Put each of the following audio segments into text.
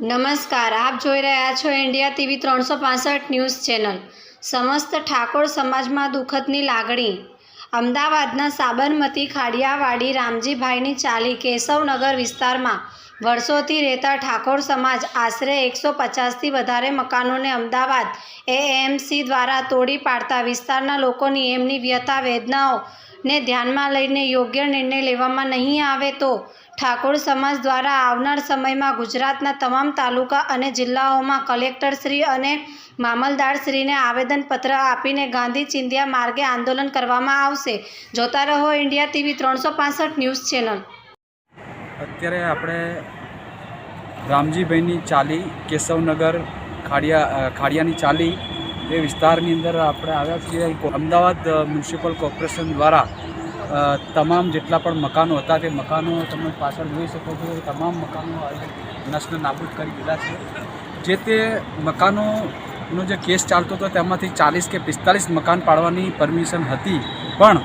નમસ્કાર, આપ જોઈ રહ્યા છો ઇન્ડિયા ટીવી ત્રણસો પાસઠ ન્યૂઝ ચેનલ. સમસ્ત ઠાકોર સમાજમાં દુઃખદની લાગણી. અમદાવાદના સાબરમતી ખાડિયાવાડી રામજીભાઈની ચાલી કેશવનગર વિસ્તારમાં વર્ષોથી રહેતા ઠાકોર સમાજ આશરે એકસો પચાસથી વધારે મકાનોને અમદાવાદ એએમસી દ્વારા તોડી પાડતા વિસ્તારના લોકોની એમની વ્યથા વેદનાઓને ધ્યાનમાં લઈને યોગ્ય નિર્ણય લેવામાં નહીં આવે તો ઠાકોર સમાજ દ્વારા આવનાર સમયમાં ગુજરાતના તમામ તાલુકા અને જિલ્લાઓમાં કલેક્ટરશ્રી અને મામલદારશ્રીને આવેદનપત્ર આપીને ગાંધી ચિંધ્યા માર્ગે આંદોલન કરવામાં આવશે. જોતા રહો ઇન્ડિયા ટીવી ત્રણસો ન્યૂઝ ચેનલ. અત્યારે આપણે રામજીભાઈની ચાલી, કેશવનગર, ખાડિયા ખાડિયાની ચાલી એ વિસ્તારની અંદર આપણે આવ્યા છીએ અમદાવાદ મ્યુનિસિપલ કોર્પોરેશન દ્વારા તમામ જેટલા પણ મકાનો હતા તે મકાનો તમે પાછળ જોઈ શકો છો. તમામ મકાનો નષ્ટ નાબૂદ કરી દીધા છે. જે તે મકાનોનો જે કેસ ચાલતો હતો તેમાંથી ચાલીસ કે પિસ્તાલીસ મકાન પાડવાની પરમિશન હતી. પણ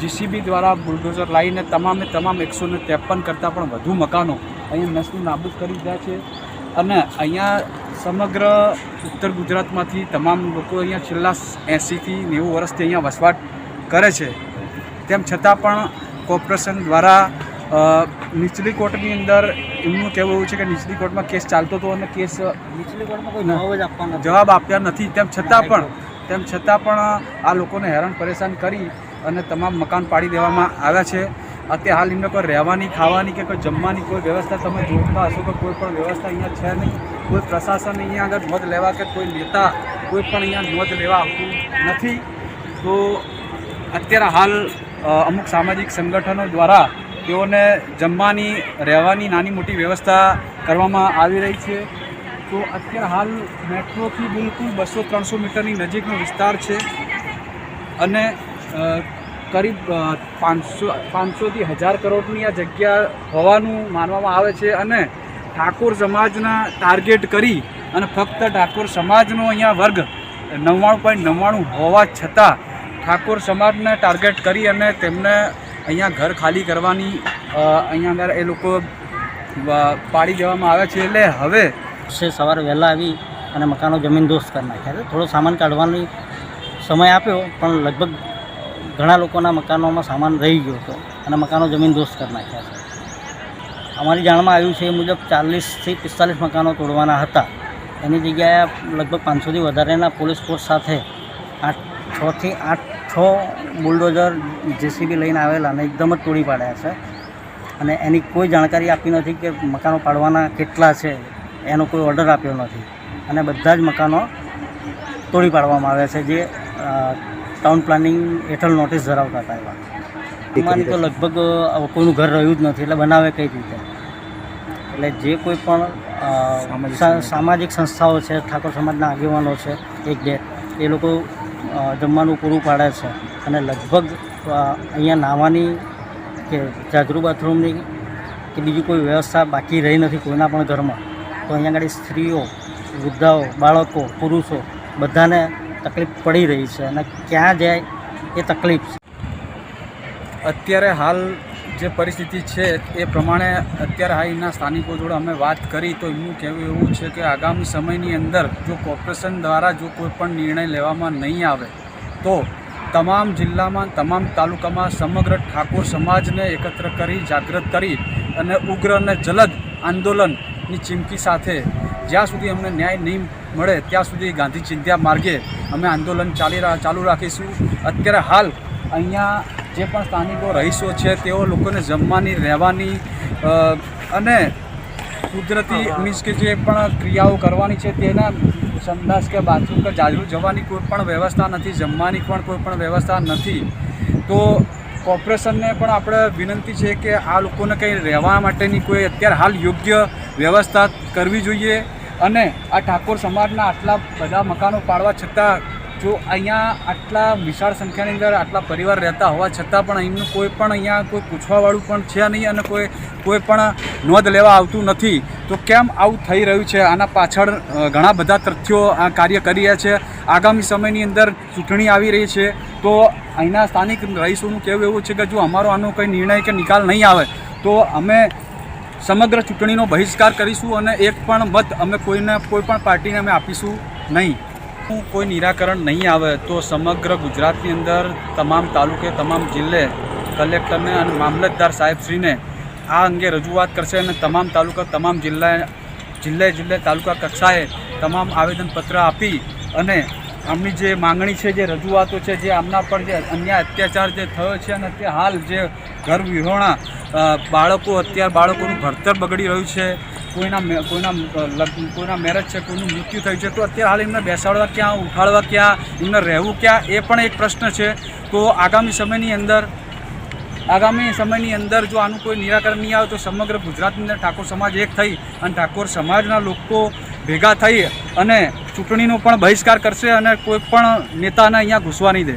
જીસીબી દ્વારા બુલડોઝર લાવીને તમામે તમામ એકસો ને ત્રેપન કરતાં પણ વધુ મકાનો અહીંયા નસનું નાબૂદ કરી દીધા છે. અને અહીંયા સમગ્ર ઉત્તર ગુજરાતમાંથી તમામ લોકો અહીંયા છેલ્લા એંસીથી નેવું વર્ષથી અહીંયા વસવાટ કરે છે. તેમ છતાં પણ કોર્પોરેશન દ્વારા નીચલી કોર્ટની અંદર એમનું કહેવું એવું છે કે નીચલી કોર્ટમાં કેસ ચાલતો હતો અને કેસ નીચલી કોર્ટમાં કોઈ જવાબ આપવાનો જવાબ આપ્યા નથી. તેમ છતાં પણ તેમ છતાં પણ આ લોકોને હેરાન પરેશાન કરી અને તમામ મકાન પાડી દેવામાં આવ્યા છે. અત્યારે હાલ એમને કોઈ રહેવાની ખાવાની કે કોઈ જમવાની કોઈ વ્યવસ્થા તમે જોતા હશો કે કોઈ પણ વ્યવસ્થા અહીંયા છે નહીં. કોઈ પ્રશાસન અહીંયા આગળ નોંધ લેવા કે કોઈ નેતા કોઈ પણ અહીંયા નોંધ લેવા આવતું નથી, તો અત્યારે હાલ અમુક સામાજિક સંગઠનો દ્વારા તેઓને જમવાની, રહેવાની નાની મોટી વ્યવસ્થા કરવામાં આવી રહી છે. તો અત્યારે હાલ મેટ્રોથી બિલકુલ બસો ત્રણસો મીટરની નજીકનો વિસ્તાર છે અને કરીબ પાંચસો, પાંચસોથી હજાર કરોડની આ જગ્યા હોવાનું માનવામાં આવે છે અને ઠાકોર સમાજના ટાર્ગેટ કરી અને ફક્ત ઠાકોર સમાજનો અહીંયા વર્ગ નવ્વાણું પોઈન્ટ નવ્વાણું હોવા છતાં ઠાકોર સમાજને ટાર્ગેટ કરી અને તેમને અહીંયા ઘર ખાલી કરવાની અહીંયા અંદર એ લોકો પાડી દેવામાં આવે છે. એટલે હવે છે, સવારે વહેલા આવી અને મકાનો જમીન દોસ્ત કરી નાખ્યા છે. થોડો સામાન કાઢવાની સમય આપ્યો, પણ લગભગ ઘણા લોકોના મકાનોમાં સામાન રહી ગયો હતો અને મકાનો જમીન દોસ્ત કરી નાખ્યા છે. અમારી જાણમાં આવ્યું છે એ મુજબ ચાલીસથી પિસ્તાલીસ મકાનો તોડવાના હતા. એની જગ્યાએ લગભગ પાંચસોથી વધારેના પોલીસ ફોર્સ સાથે આઠ છથી આઠ છ બુલડોઝર જેસીબી લઈને આવેલા અને એકદમ જ તોડી પાડ્યા છે. અને એની કોઈ જાણકારી આપી નથી કે મકાનો પાડવાના કેટલા છે. એનો કોઈ ઓર્ડર આપ્યો નથી. અને બધા જ મકાનો તોડી પાડવામાં આવ્યા છે જે ટાઉન પ્લાનિંગ હેઠળ નોટિસ ધરાવતા હતા એવા. એમાંની તો લગભગ કોઈનું ઘર રહ્યું જ નથી એટલે બનાવે કઈ રીતે? એટલે જે કોઈ પણ. સામાજિક સંસ્થાઓ છે ઠાકોર સમાજના આગેવાનો છે એક બે એ લોકો જમવાનું પૂરું પાડે છે. અને લગભગ અહીંયા નાહવાની કે જાજરૂ બાથરૂમની કે બીજી કોઈ વ્યવસ્થા બાકી રહી નથી કોઈના પણ ઘરમાં તો અહીંયા આગળ સ્ત્રીઓ વૃદ્ધાઓ બાળકો પુરુષો બધાને તકલીફ પડી રહી છે. અને ક્યાં જાય એ તકલીફ છે. અત્યારે હાલ જે પરિસ્થિતિ છે એ પ્રમાણે અત્યારે હાલના સ્થાનિકો જોડે અમે વાત કરી તો એમનું કહેવું એવું છે કે આગામી સમયની અંદર જો કોર્પોરેશન દ્વારા જો કોઈ પણ નિર્ણય લેવામાં નહીં આવે, તો તમામ જિલ્લામાં, તમામ તાલુકામાં સમગ્ર ઠાકોર સમાજને એકત્ર કરી, જાગૃત કરી અને ઉગ્ર અને જલદ આંદોલનની ચીમકી સાથે જ્યાં સુધી અમને ન્યાય નહીં મળે, ત્યાં સુધી ગાંધી ચિંધ્યા માર્ગે અમે આંદોલન ચાલી ચાલુ રાખીશું. અત્યારે હાલ અહીંયા જે પણ સ્થાનિકો રહીશો છે તેઓ લોકોને જમવાની રહેવાની અને કુદરતી મીન્સ કે જે પણ ક્રિયાઓ કરવાની છે તેના સંદાસ કે બાથરૂમ કે જાજરૂ જવાની કોઈ પણ વ્યવસ્થા નથી જમવાની પણ કોઈ પણ વ્યવસ્થા નથી. તો કોર્પોરેશનને પણ આપણે વિનંતી છે કે આ લોકોને કંઈ રહેવા માટેની કોઈ અત્યારે હાલ યોગ્ય વ્યવસ્થા કરવી જોઈએ. અને આ ઠાકોર સમાજના આટલા બધા મકાનો પાડવા છતાં જો અહીંયા આટલા વિશાળ સંખ્યાની અંદર આટલા પરિવાર રહેતા હોવા છતાં પણ અહીંનું કોઈ પણ અહીંયા કોઈ પૂછવાવાળું પણ છે નહીં અને કોઈ કોઈ પણ નોંધ લેવા આવતું નથી. તો કેમ આવું થઈ રહ્યું છે? આના પાછળ ઘણા બધા તથ્યો આ કાર્ય કરી રહ્યા છે. આગામી સમયની અંદર ચૂંટણી આવી રહી છે. તો અહીંના સ્થાનિક રહીશોનું કહેવું એવું છે કે જો અમારો આનો કંઈ નિર્ણય કે નિકાલ નહીં આવે, તો અમે સમગ્ર ચૂંટણીનો બહિષ્કાર કરીશું અને એક પણ મત અમે કોઈને, કોઈ પણ પાર્ટીને અમે આપીશું નહીં. કોઈ નિરાકરણ નહીં આવે તો સમગ્ર ગુજરાતની અંદર તમામ તાલુકે, તમામ જિલ્લે કલેક્ટરને અને મામલતદાર સાહેબશ્રીને આ અંગે રજૂઆત કરશે અને તમામ તાલુકા, તમામ જિલ્લા, જિલ્લે જિલ્લે તાલુકા કક્ષાએ તમામ આવેદનપત્ર આપી અને આમની જે માંગણી છે, જે રજૂઆતો છે, જે આમના પર જે અન્યાય અત્યાચાર જે થયો છે અને તે હાલ જે ઘર વિહોણા બાળકો, અત્યારે બાળકોનું ભણતર બગડી રહ્યું છે કોઈના કોઈના કોઈના મેરેજ છે, કોઈનું મૃત્યુ થયું છે, તો અત્યારે હાલ એમને બેસાડવા ક્યાં, ઉઠાડવા ક્યાં, એમને રહેવું ક્યાં, એ પણ એક પ્રશ્ન છે. તો આગામી સમયની અંદર, આગામી સમયની અંદર જો આનું કોઈ નિરાકરણ નહીં આવે, તો સમગ્ર ગુજરાતની અંદર ઠાકોર સમાજ એક થઈ અને ઠાકોર સમાજના લોકો ભેગા થઈ અને ચૂંટણીનો પણ બહિષ્કાર કરશે અને કોઈ પણ નેતાને અહીંયા ઘૂસવા નહીં દે.